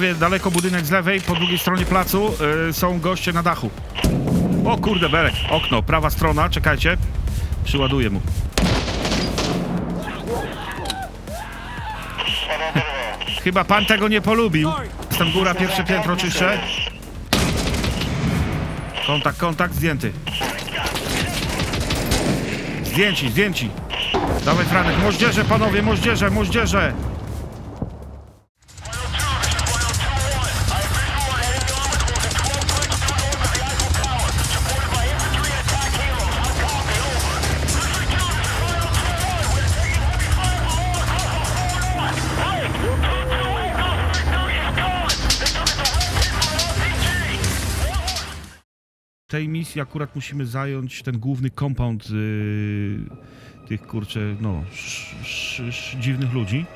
Daleko budynek z lewej, po drugiej stronie placu y, są goście na dachu. O kurde, Berek, okno, prawa strona, czekajcie. Przyładuję mu. Chyba pan tego nie polubił. Jestem góra, pierwsze piętro czyszczę. Kontakt, kontakt, zdjęty. Zdjęci, zdjęci. Dawaj Franek, moździerze panowie, moździerze, moździerze. Tej misji akurat musimy zająć ten główny compound yy, tych kurczę, no, sz, sz, sz, dziwnych ludzi.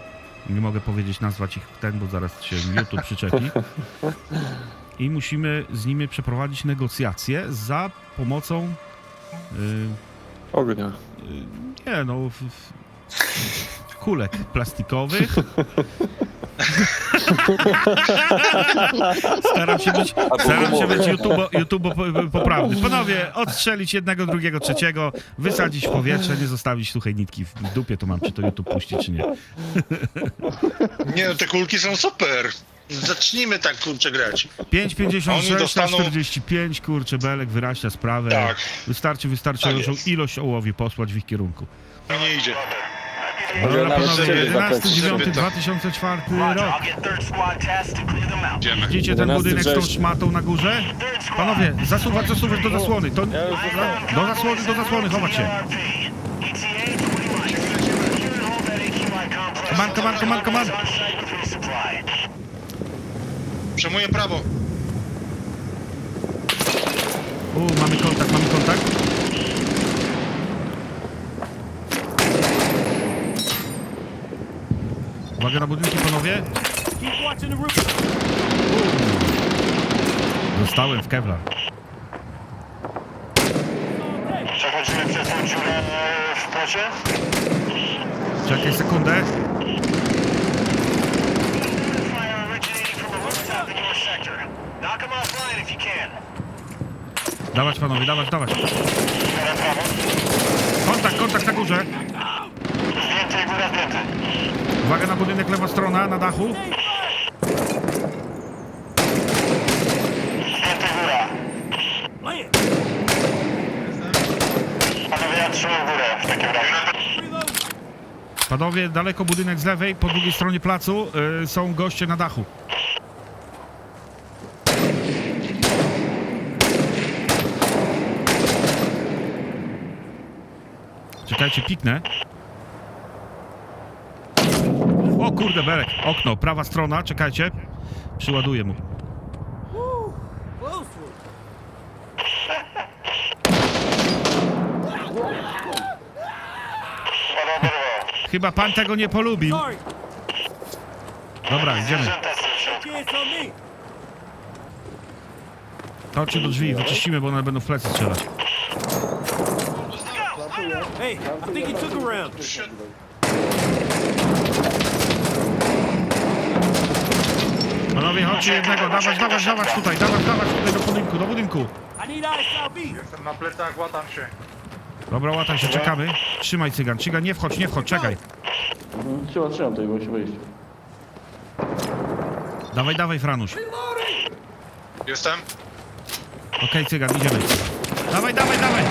Nie mogę powiedzieć, nazwać ich ten, bo zaraz się YouTube przyczepi. I musimy z nimi przeprowadzić negocjacje za pomocą. Yy, Ognia. yy, nie, no. W, w, kulek plastikowych. Staram się być, staram się być YouTube, YouTube po- poprawny. Panowie, odstrzelić jednego, drugiego, trzeciego, wysadzić w powietrze, nie zostawić suchej nitki w dupie, to mam czy to YouTube puścić, czy nie. Nie, no te kulki są super. Zacznijmy tak kurczę grać. 5,56 Oni na dostaną- 45, kurczę, Belek wyraźnia sprawę. Tak. Wystarczy, wystarczy Tak dużą jest. ilość ołowiu posłać w ich kierunku. No nie idzie. Dobra, nawet panowie, sobie 11, zaplecić 9, sobie to. 2004 Roger, rok. Idziemy. Widzicie ten 11 budynek z tą września. szmatą na górze? Panowie, zasuwać, zasuwać do zasłony. To, Ja już zostałem. do zasłony, do zasłony, chować się. ETA, 20 miles. Secure and hold that AQI complex. Come on, come on, come on, come on. On site with resupply. Przejmuję prawo. U, mamy kontakt, mamy kontakt. Uwaga na budynki, panowie. Dostałem w Kevlar. Przechodzimy przez tą dziurę w płocie. Czekaj sekundę. Dawać panowie, dawać, dawać. Kontakt, kontakt na górze. Uwaga na budynek, lewa strona, na dachu. Panowie, ja trzymam górę w takim razie. Panowie, daleko budynek z lewej, po drugiej stronie placu y, są goście na dachu. Czekajcie, piknę. O kurde, Berek, okno, prawa strona, czekajcie. Przyładuję mu. Chyba pan tego nie polubił. Dobra, idziemy. Środku. Chodźcie do drzwi, wyczyścimy, bo one będą w plecy strzelać. Hey, I think he took a round. Panowie, chodźcie jednego, dawać, dawać, dawać tutaj, dawać, dawać tutaj do budynku, do budynku. Jestem na plecach, łatam się. Dobra, łataj się, czekamy. Trzymaj cygan, cygan, nie wchodź, nie wchodź, czekaj. Trzymam, trzymam tutaj, musi wyjść. Dawaj, dawaj, Franusz. Jestem. Okej, cygan, idziemy. Dawaj, dawaj, dawaj.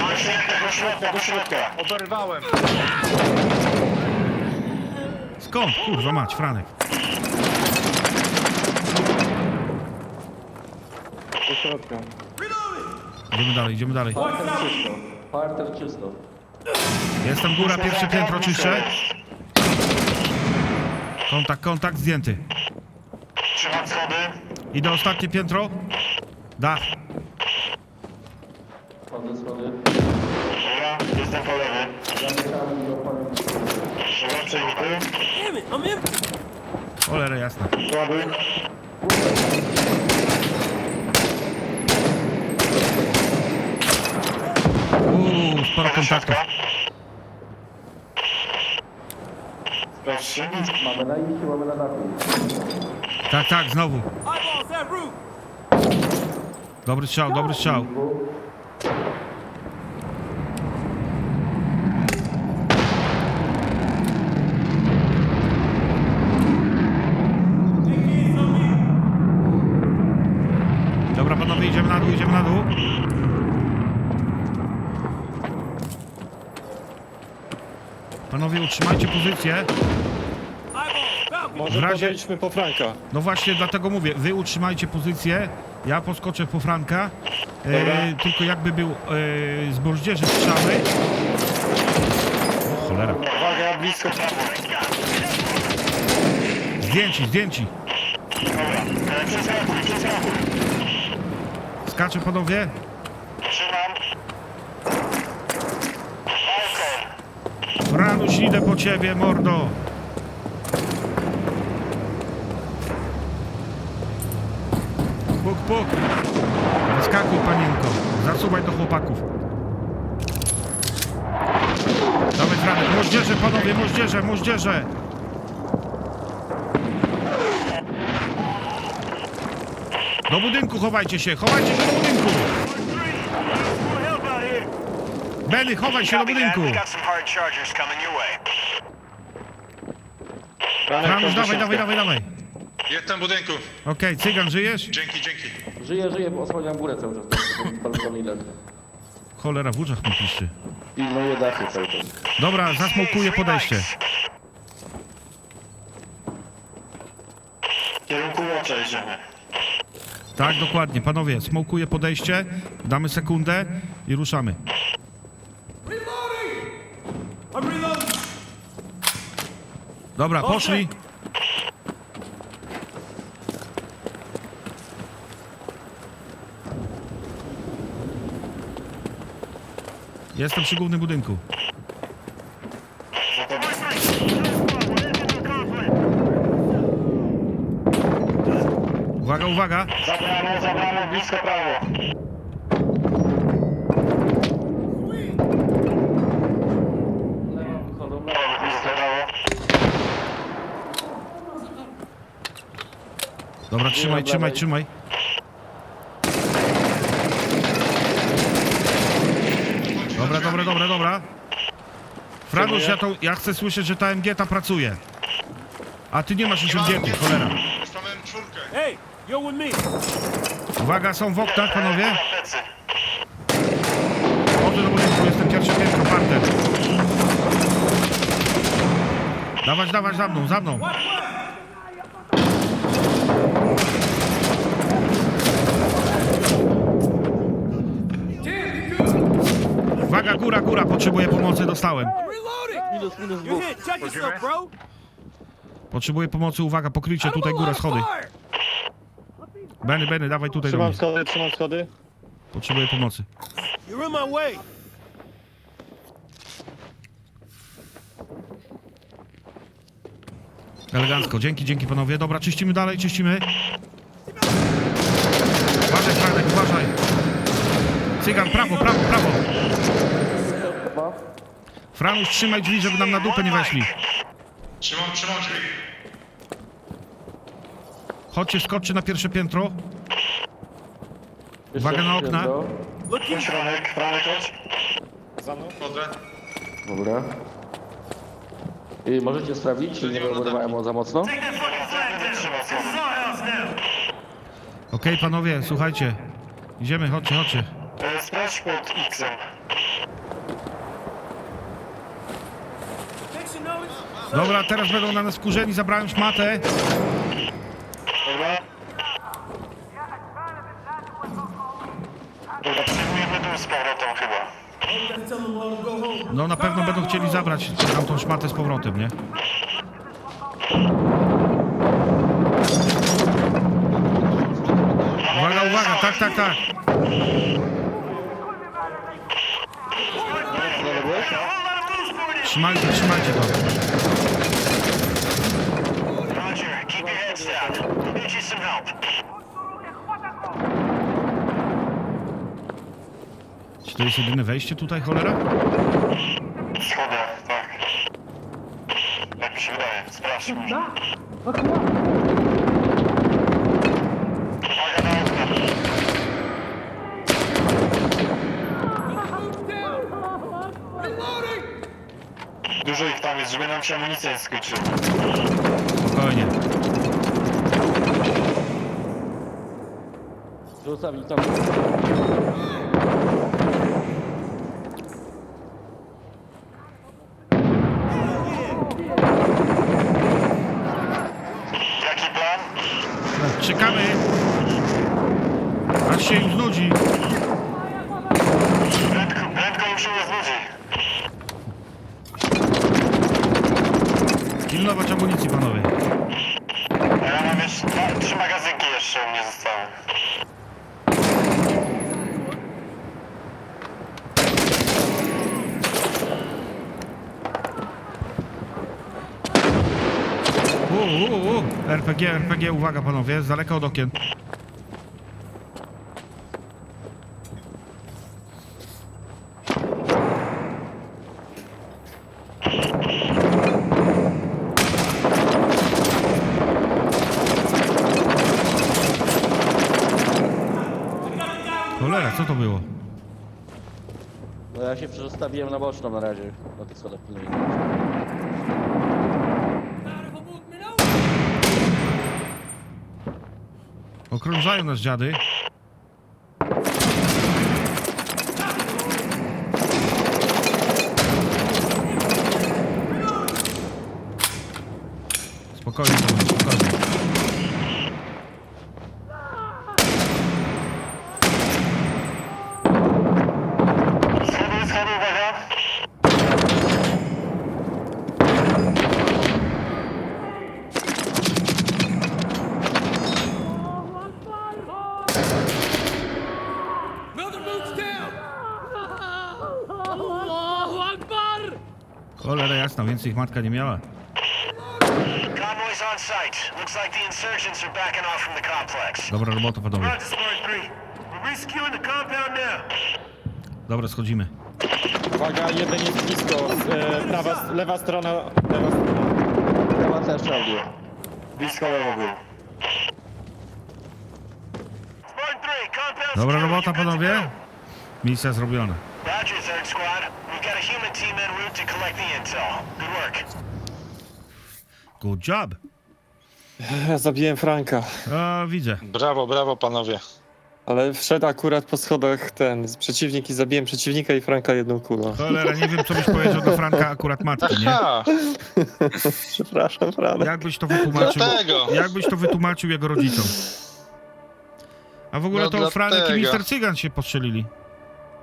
Do środka, do środka. Oberwałem. Skąd? Kurwa mać, Franek. Do środka. Idziemy dalej, idziemy dalej. Parter czysto. Parter czysto. Jestem góra, pierwsze piętro czyszczę. Kontakt, kontakt, zdjęty. Trzymam schody. Idę ostatnie piętro. Dach. Wchodzę schody. Góra, jestem po lewej. Zamykamy go, palił. Góra przejmuję. Cholera jasna. Ładuj. Uuu, sporo kontaktów. Proszę. Mamy na imię, mamy na dachu. Tak, tak, znowu. Dobry strzał, dobry strzał. Dobra, panowie, idziemy na dół, idziemy na dół. Panowie, utrzymajcie pozycję. Może W razie- podejdźmy po Franka. No właśnie, dlatego mówię, wy utrzymajcie pozycję, ja poskoczę po Franka, Dobra. e, tylko jakby był e, z moździerzy strzały. O, cholera. Uwaga, blisko. Zdjęci, zdjęci. Skaczę panowie. Trzymam. Ranuś, idę po ciebie, mordo. Puk, puk. Wyskakuj, panienko. Zasuwaj do chłopaków. Dawaj, Franek. Moździerze, panowie, moździerze, moździerze. Do budynku chowajcie się, chowajcie się do budynku. Benny, chowaj się do budynku. Po dawaj, dawaj, dawaj, dawaj. Jestem w budynku. Okej, cygan, żyjesz? Dzięki, dzięki. Żyję, żyję, bo osłaniam górę cały czas. Balkon ile. Cholera, w uszach mi piszczy. Pilnuję dachy cały czas. Dobra, zasmokuję podejście. W kierunku łocza idziemy. Tak, dokładnie. Panowie, smokuję podejście, damy sekundę i ruszamy. I'm reloading. Dobra, poszli. Jestem przy głównym budynku. Uwaga, uwaga. Zabrano, zabrano, blisko prawo. Chodzą Blisko prawo. Dobra, trzymaj, trzymaj, trzymaj. Dobra, dobra, dobra, dobra. Franuś, ja, to, ja chcę słyszeć, że ta MG ta pracuje. A ty nie masz już MG, cholera. Dostałem czwórkę. Hey, you're with me. Uwaga, są w oknach, panowie. Chodzę do budynku, jestem pierwsze piętro, parter. Dawać, dawać, za mną, za mną. Uwaga, góra, góra, potrzebuję pomocy, dostałem. Minus, minus dwóch. Potrzebuję pomocy, uwaga, pokryjcie tutaj górę, schody. Benny, Benny, dawaj tutaj do Trzymam mnie. schody, trzymam schody. Potrzebuję pomocy. You're in my way. Elegancko, dzięki, dzięki panowie. Dobra, czyścimy dalej, czyścimy. Uważaj, Franek, uważaj. Cygan, prawo, prawo, prawo. Franuś, trzymaj drzwi, żeby nam na dupę nie weszli. Trzymam, trzymam drzwi. Chodźcie, skoczcie na pierwsze piętro. Uwaga na okna. Franek, Franek, chodź. Za mną. Chodzę. Dobra. I możecie sprawdzić, czy nie wyrwałem za mocno? Okej, panowie, słuchajcie. Idziemy, chodźcie, chodźcie. E, Sprawdź pod X-em. Dobra, teraz będą na nas wkurzeni, zabrałem szmatę. Dobra. Z powrotem chyba. No na pewno będą chcieli zabrać tamtą szmatę z powrotem, nie? Uwaga, uwaga, tak, tak, tak. Trzymajcie, trzymajcie to. Roger. We'll get you some help. Czy to jest jedyne wejście tutaj, cholera? Schody, tak. Jakiś mi się wydaje. Sprawdź może. Uwaga na okno. Dużo ich tam jest, żeby nam się amunicja nie skończyła. Rzucam i tam. Jaki plan? Czekamy. Aż się im znudzi. Prędko, prędko im się nie znudzi. Pilnować amunicji, panowie. Ja mam jeszcze dwa, trzy magazynki jeszcze u mnie zostały. U. RPG, RPG, uwaga panowie, z daleka od okien. Cholera, co to było? No ja się przestawiłem na boczną na razie. Na tych schodach pilnuję. Okrążają nas dziady. Więcej ich matka nie miała. Convoy's on site. Looks like the insurgents are backing off from the complex. Dobra robota, panowie. Roger, Spartan 3. We're rescuing the compound now. Dobra, schodzimy. Uwaga, jeden jest blisko. E, prawa, lewa strona, lewa strona. Temat też. Blisko lewo był. Spartan 3, compound Dobra secure. robota, You good to panowie. Misja zrobiona. Roger, third squad. We've got a human team en route to collect the intel. Good work. Good job. Ja zabiłem Franka, A, widzę. Brawo, brawo panowie. ale wszedł akurat po schodach ten przeciwnik i zabiłem przeciwnika i Franka jedną kulą. Cholera, nie wiem, co byś powiedział do Franka akurat matki, nie? Aha, Przepraszam, Franek. Jakbyś to wytłumaczył? Dlatego. Jakbyś to wytłumaczył jego rodzicom? A w ogóle No to Franek i dlatego. Mister Cygan się postrzelili.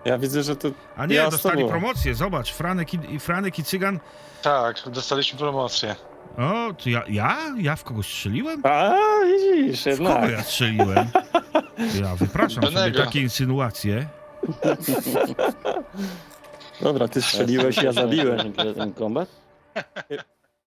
Ja widzę, że to A nie, Ja dostali promocję, zobacz, Franek i, i Franek i Cygan. tak, dostaliśmy promocję. O, to ja, ja? Ja w kogoś strzeliłem? A, widzisz, W kogo jednak. ja strzeliłem? Ja wypraszam sobie Benego. takie insynuacje. Dobra, ty strzeliłeś, ja zabiłem. Ten combat?